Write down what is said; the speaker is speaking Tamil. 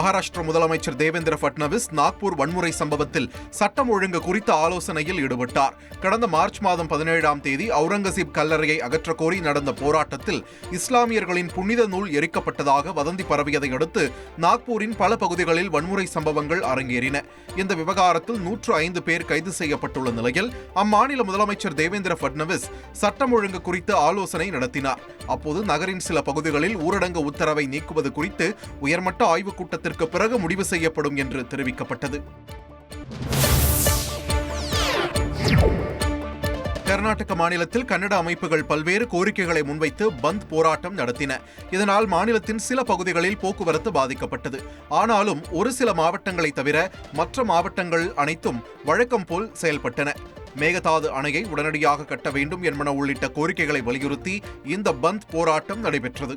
மகாராஷ்டிர முதலமைச்சர் தேவேந்திர பட்னவிஸ் நாக்பூர் வன்முறை சம்பவத்தில் சட்டம் ஒழுங்கு குறித்த ஆலோசனையில் ஈடுபட்டார். கடந்த மார்ச் மாதம் பதினேழாம் தேதி அவுரங்கசீப் கல்லறையை அகற்றக்கோரி நடந்த போராட்டத்தில் இஸ்லாமியர்களின் புனித நூல் எரிக்கப்பட்டதாக வதந்தி பரவியதை அடுத்து நாக்பூரின் பல பகுதிகளில் வன்முறை சம்பவங்கள் அரங்கேறின. இந்த விவகாரத்தில் நூற்று ஐந்து பேர் கைது செய்யப்பட்டுள்ள நிலையில் அம்மாநில முதலமைச்சர் தேவேந்திர பட்னவிஸ் சட்டம் ஒழுங்கு குறித்து ஆலோசனை நடத்தினார். அப்போது நகரின் சில பகுதிகளில் ஊரடங்கு உத்தரவை நீக்குவது குறித்து உயர்மட்ட ஆய்வுக் கூட்டத்திற்கு பிறகு முடிவு செய்யப்படும் என்று தெரிவிக்கப்பட்டது. கர்நாடக மாநிலத்தில் கன்னட அமைப்புகள் பல்வேறு கோரிக்கைகளை முன்வைத்து பந்த் போராட்டம் நடத்தின. இதனால் மாநிலத்தின் சில பகுதிகளில் போக்குவரத்து பாதிக்கப்பட்டது. ஆனாலும் ஒரு சில மாவட்டங்களை தவிர மற்ற மாவட்டங்கள் அனைத்தும் வழக்கம் போல் செயல்பட்டன. மேகதாது அணையை உடனடியாக கட்ட வேண்டும் என்பன உள்ளிட்ட கோரிக்கைகளை வலியுறுத்தி இந்த பந்த் போராட்டம் நடைபெற்றது.